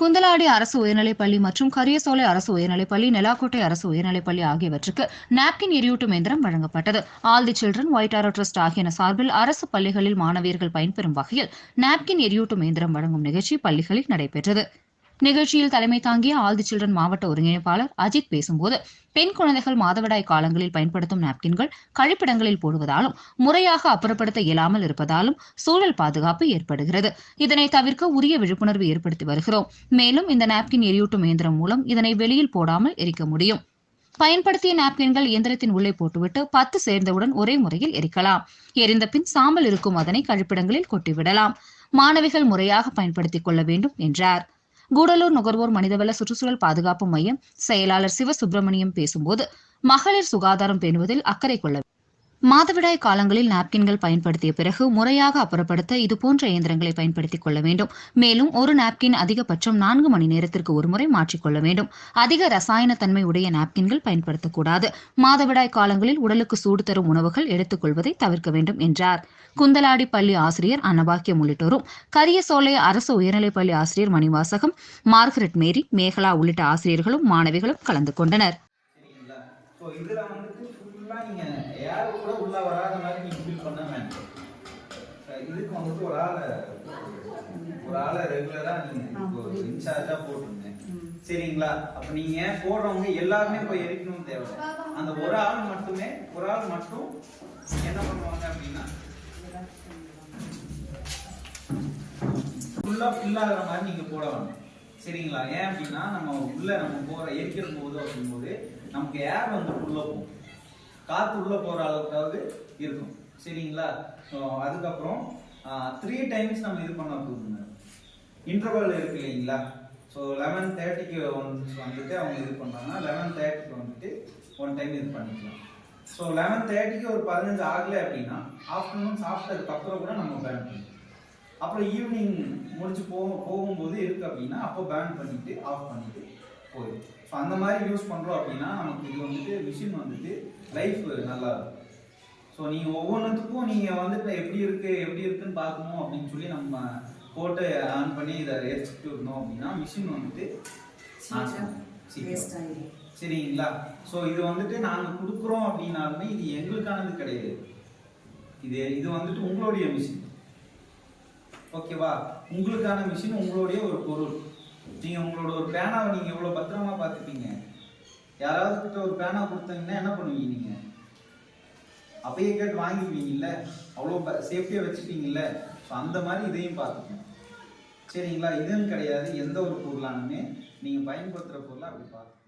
குந்தலாடி அரசு உயர்நிலைப்பள்ளி மற்றும் கரியசோலை அரசு உயர்நிலைப்பள்ளி நெலாக்கோட்டை அரசு உயர்நிலைப்பள்ளி ஆகியவற்றுக்கு நாப்கின் எரியூட்டும் எந்திரம் வழங்கப்பட்டது. All the children white arrow trust ஆகியன சார்பில் அரசு பள்ளிகளில் மாணவியர்கள் பயன்பெறும் வகையில் நாப்கின் எரியூட்டும் இயந்திரம் வழங்கும் நிகழ்ச்சி பள்ளிகளில் நடைபெற்றது. நிகழ்ச்சியில் தலைமை தாங்கிய ஆல் தி சில்ட்ரன் மாவட்ட ஒருங்கிணைப்பாளர் அஜித் பேசும்போது பெண் குழந்தைகள் மாதவிடாய் காலங்களில் பயன்படுத்தும் நாப்கின்கள் கழிப்பிடங்களில் போடுவதாலும் முறையாக அப்புறப்படுத்த இயலாமல் இருப்பதாலும் சூழல் பாதுகாப்பு ஏற்படுகிறது. இதனை தவிர்க்க உரிய விழிப்புணர்வு ஏற்படுத்தி வருகிறோம். மேலும் இந்த நாப்கின் எரியூட்டும் இயந்திரம் மூலம் இதனை வெளியில் போடாமல் எரிக்க முடியும். பயன்படுத்திய நாப்கின்கள் இயந்திரத்தின் உள்ளே போட்டுவிட்டு பத்து சேர்ந்தவுடன் ஒரே முறையில் எரிக்கலாம். எரிந்த பின் சாம்பல் இருக்கும் அதனை கழிப்பிடங்களில் கொட்டிவிடலாம். மாணவிகள் முறையாக பயன்படுத்திக் கொள்ள வேண்டும் என்றார். கூடலூர் நுகர்வோர் மனிதவள சுற்றுச்சூழல் பாதுகாப்பு மையம் செயலாளர் சிவசுப்பிரமணியம் பேசும்போது மகளிர் சுகாதாரம் பேணுவதில் அக்கறை கொள்ள மாதவிடாய் காலங்களில் நாப்கின்கள் பயன்படுத்திய பிறகு முறையாக அப்புறப்படுத்த இதுபோன்ற இயந்திரங்களை பயன்படுத்திக் கொள்ள வேண்டும். மேலும் ஒரு நாப்கின் அதிகபட்சம் நான்கு மணி நேரத்திற்கு ஒருமுறை மாற்றிக்கொள்ள வேண்டும். அதிக ரசாயன தன்மை உடைய நாப்கின்கள் பயன்படுத்தக்கூடாது. மாதவிடாய் காலங்களில் உடலுக்கு சூடு தரும் உணவுகள் எடுத்துக்கொள்வதை தவிர்க்க வேண்டும் என்றார். குந்தலாடி பள்ளி ஆசிரியர் அன்னபாக்கியம் உள்ளிட்டோரும் கரியசோலை அரசு உயர்நிலைப்பள்ளி ஆசிரியர் மணிவாசகம் மார்கரெட் மேரி மேகலா உள்ளிட்ட ஆசிரியர்களும் மாணவிகளும் கலந்து கொண்டனர். ஸோ இதில் வந்துட்டு ஃபுல்லாக நீங்கள் யார் கூட உள்ள வராத மாதிரி நீங்கள் ஃபீல் பண்ண வேண்டாம். இதுக்கு வந்துட்டு ஒரு ஆளை ஒரு ஆளை ரெகுலராக நீங்கள் இன்சார்ஜாக போட்டுருங்க. சரிங்களா? அப்போ நீங்கள் போடுறவங்க எல்லாருமே போய் எரிக்கணும்னு தேவை அந்த ஒரு ஆள் மட்டுமே ஒரு ஆள் மட்டும் என்ன பண்ணுவாங்க அப்படின்னா ஃபுல்லாக ஃபில் ஆகிற மாதிரி நீங்கள் போட வேணும் சரிங்களா? ஏன் அப்படின்னா நம்ம உள்ள நம்ம போகிற எரிக்கிற போது அப்படிங்கும்போது நமக்கு ஏர் வந்து உள்ள போகும். காற்று உள்ள போகிற அளவுக்காவது இருக்கும். சரிங்களா? ஸோ அதுக்கப்புறம் த்ரீ டைம்ஸ் நம்ம இது பண்ண போகுதுங்க இன்டர்வல் இருக்கு இல்லைங்களா? ஸோ லெவன் தேர்ட்டிக்கு ஒன்ஸ் வந்துட்டு அவங்க இது பண்ணாங்கன்னா லெவன் தேர்ட்டிக்கு வந்துட்டு ஒன் டைம் இது பண்ணிக்கலாம். ஸோ லெவன் தேர்ட்டிக்கு ஒரு பதினஞ்சு ஆகலை அப்படின்னா ஆஃப்டர்நூன் சாப்பிட்டதுக்கு அப்புறம் கூட நம்ம பேன் பண்ணிக்கலாம். அப்புறம் ஈவினிங் முடிச்சு போக போகும்போது இருக்கு அப்படின்னா அப்போ பேன் பண்ணிட்டு ஆஃப் பண்ணிட்டு போயிடும் ஸோ அந்த மாதிரி யூஸ் பண்ணுறோம் அப்படின்னா நமக்கு இது வந்துட்டு மிஷின் வந்துட்டு லைஃப் நல்லா இருக்கும் ஸோ நீங்கள் ஒவ்வொன்றுத்துக்கும் நீங்கள் வந்துட்டு எப்படி இருக்கு எப்படி இருக்குன்னு பார்க்கணும் அப்படின்னு சொல்லி நம்ம போட்டு ஆன் பண்ணி இதை எரிச்சுட்டு இருந்தோம் அப்படின்னா மிஷின் வந்துட்டு சரிங்களா? ஸோ இது வந்துட்டு நாங்கள் கொடுக்குறோம் அப்படின்னாலுமே இது எங்களுக்கானது கிடையாது. இது இது வந்துட்டு உங்களுடைய மிஷின் ஓகேவா உங்களுக்கான மிஷின் உங்களுடைய ஒரு பொருள். நீங்கள் உங்களோட ஒரு பேனாவை நீங்கள் எவ்வளோ பத்திரமா பார்த்துப்பீங்க. யாராவது கிட்ட ஒரு பேனா கொடுத்தீங்கன்னா என்ன பண்ணுவீங்க நீங்கள் அப்பயே கேட்டு வாங்கிக்குவீங்கல்ல அவ்வளோ சேஃப்டியாக வச்சுப்பீங்கல்ல? ஸோ அந்த மாதிரி இதையும் பார்த்துக்கணும். சரிங்களா? இதுன்னு கிடையாது. எந்த ஒரு பொருளானுமே நீங்கள் பயன்படுத்துகிற பொருளை அப்படி பார்த்து